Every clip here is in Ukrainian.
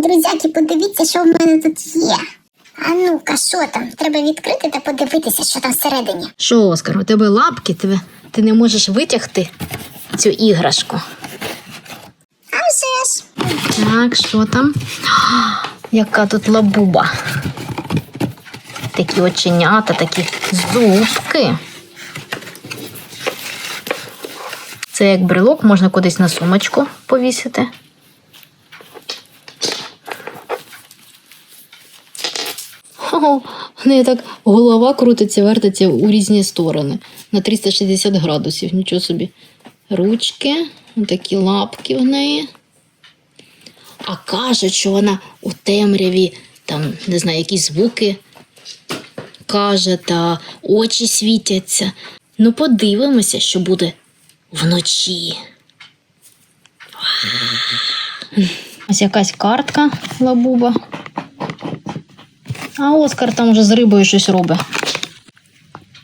друзяки, подивіться, що в мене тут є. А ну-ка, що там? Треба відкрити та подивитися, що там всередині. Що, Оскар, у тебе лапки, тебе ти не можеш витягти цю іграшку. А вже ж. Так, що там? А, Яка тут лабуба. Такі оченята, такі зубки. Це як брелок, можна кудись на сумочку повісити. О, в неї так голова крутиться, вертиться у різні сторони на 360 градусів. Нічого собі. Ручки, такі лапки в неї. А кажуть, що вона у темряві, там, не знаю, якісь звуки каже, та очі світяться. Ну, подивимося, що буде вночі. Ось якась картка лабуба. А Оскар там вже з рибою щось робить.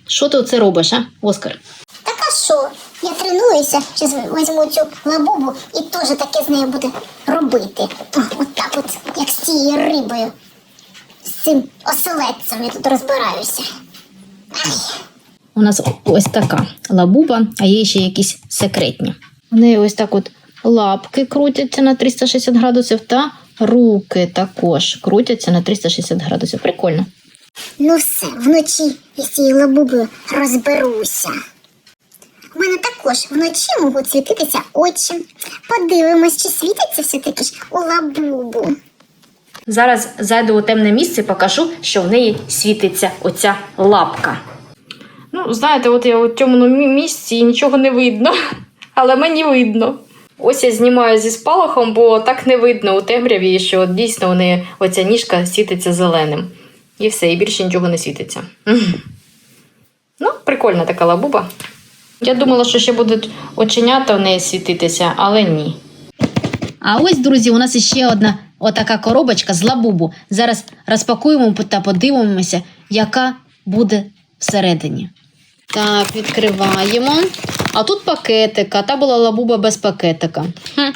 Що ти оце робиш, а, Оскар? Так а що? Я тренуюся, зараз візьму цю лабубу і теж таке з нею буду робити. О, От так от, як з цією рибою. З цим оселедцем я тут розбираюся. Ай. У нас ось така лабуба, а є ще якісь секретні. У неї ось так от лапки крутяться на 360 градусів, та руки також крутяться на 360 градусів. Прикольно. Ну все, вночі я з цією лабубою розберуся. У мене також вночі можуть світитися очі. Подивимось, чи світиться все-таки ж у лабубу. Зараз зайду у темне місце і покажу, що в неї світиться оця лапка. Ну, знаєте, от я у темному місці і нічого не видно, але мені видно. Ось я знімаю зі спалахом, бо так не видно у темряві, що дійсно неї оця ніжка світиться зеленим. І все, і більше нічого не світиться. Ну, прикольна така лабуба. Я думала, що ще будуть оченята в неї світитися, але ні. А ось, друзі, у нас ще одна отака коробочка з лабубу. Зараз розпакуємо та подивимося, яка буде всередині. Так, відкриваємо. А тут пакетик, а та була лабуба без пакетика. Хм.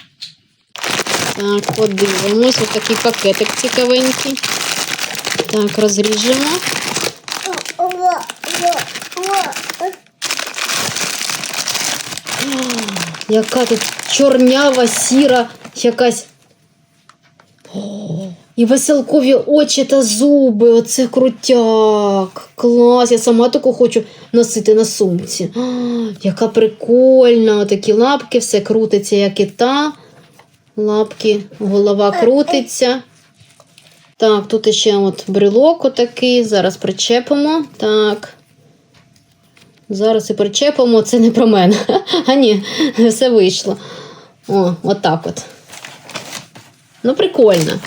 Так, подивимось. Ось такий пакетик цікавенький. Так, розріжемо. Яка тут чорнява, сіра, якась. І веселкові очі та зуби. Оце крутяк. Клас. Я сама таку хочу носити на сумці. А, яка прикольна. Такі лапки, все крутиться, як і та. Лапки, голова крутиться. Так, тут ще от брелок отакий. Зараз причепимо. Так. Зараз і причепимо, це не про мене. А ні, все вийшло. О, отак от. Ну, прикольно.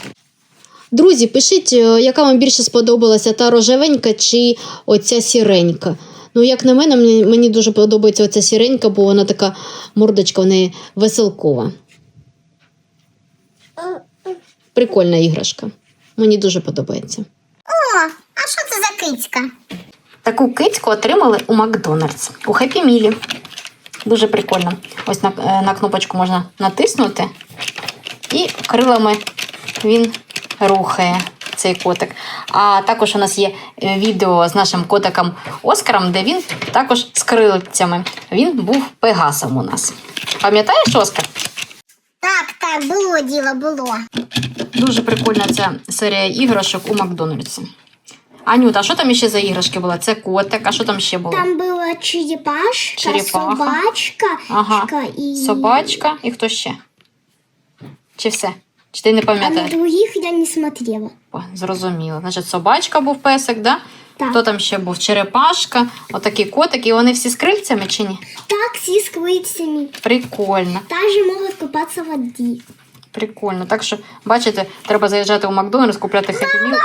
Друзі, пишіть, е, яка вам більше сподобалася та рожевенька чи оця сіренька. Ну, як на мене, мені, дуже подобається оця сіренька, бо вона така мордочка в неї веселкова. Прикольна іграшка. Мені дуже подобається. О, а що це за кицька? Таку кицьку отримали у Макдональдс у Хеппі Мілі. Дуже прикольно. Ось на, е, на кнопочку можна натиснути, і крилами він рухає цей котик. А також у нас є е, відео з нашим котиком Оскаром, де він також з крильцями. Він був пегасом у нас. Пам'ятаєш, Оскар? Так, так, було діло, було. Дуже прикольна ця серія іграшок у Макдональдсі. Анюта, а що там ще за іграшки були? Це котик, а що там ще було? Там була черепашка, Черепаха. собачка Ага. і... Собачка і хто ще? Чи все? Чи ти не А на пам'ятаєш? других я не смотрела. О, зрозуміло. Значить, собачка був песик, да? Так. Хто там ще був? Черепашка, отакий котик, і вони всі з крильцями чи ні? Так, всі з крильцями. Прикольно, Также можуть купатися в воді. прикольно. Так що, бачите, треба заїжджати у Макдональдс, купляти Happy Meal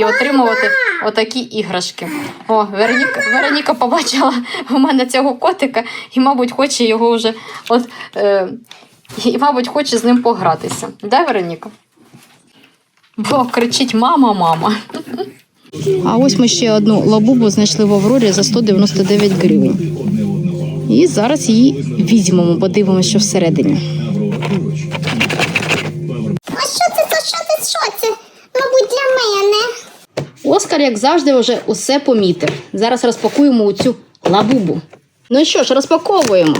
і отримувати отакі іграшки. О, Вероніка, Вероніка побачила у мене цього котика і, мабуть, хоче його вже от. Е, і, мабуть, хоче з ним погратися. Де Вероніка? Бо кричить мама, мама. А ось ми ще одну лабубу знайшли в Аврорі за 199 гривень. І зараз її візьмемо, подивимося, що всередині. А що це за що це? Що це? Мабуть, для мене. Оскар, як завжди, вже усе помітив. Зараз розпакуємо у цю лабубу. Ну що ж, розпаковуємо.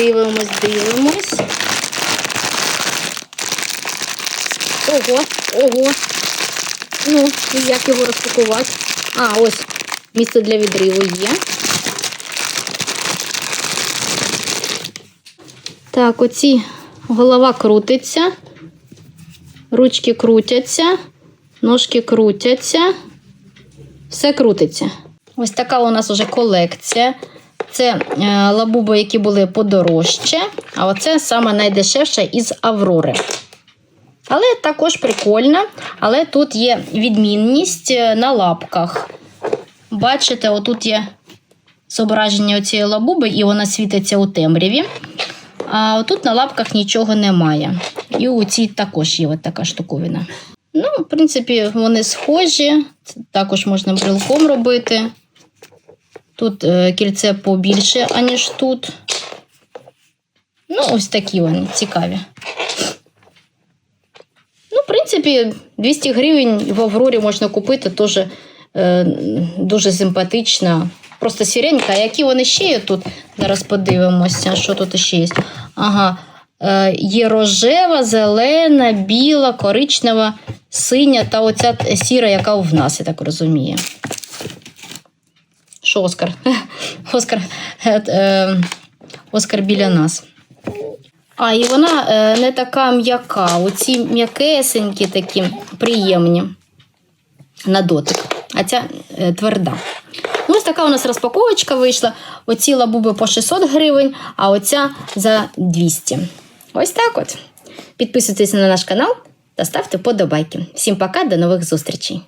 Дивимось, дивимось. Ого, ого. Ну, як його розпакувати? А, ось місце для відриву є. Так, оці голова крутиться, ручки крутяться, ножки крутяться, все крутиться. Ось така у нас вже колекція. Це е, лабуби, які були подорожче, а оце саме найдешевше із Аврори. Але також прикольно, але тут є відмінність е, на лапках. Бачите, отут є зображення цієї лабуби, і вона світиться у темряві. А отут на лапках нічого немає. І у цій також є така штуковина. Ну, в принципі, вони схожі. Це також можна брелком робити. Тут е, кільце побільше, аніж тут. Ну, ось такі вони цікаві. Ну, в принципі, 200 гривень в Аврорі можна купити, теж е, дуже симпатична. Просто сіренька. А які вони ще є тут? Зараз подивимося, що тут ще є. Ага. Е, є рожева, зелена, біла, коричнева, синя та оця сіра, яка в нас, я так розумію. Що Оскар? Оскар, е, е, Оскар біля нас. А, і вона е, не така м'яка. Оці м'якесенькі такі приємні на дотик. А ця тверда. Ну, ось така у нас розпаковочка вийшла. Оці лабуби по 600 гривень, а оця за 200. Ось так от. Підписуйтесь на наш канал та ставте подобайки. Всім пока, до нових зустрічей!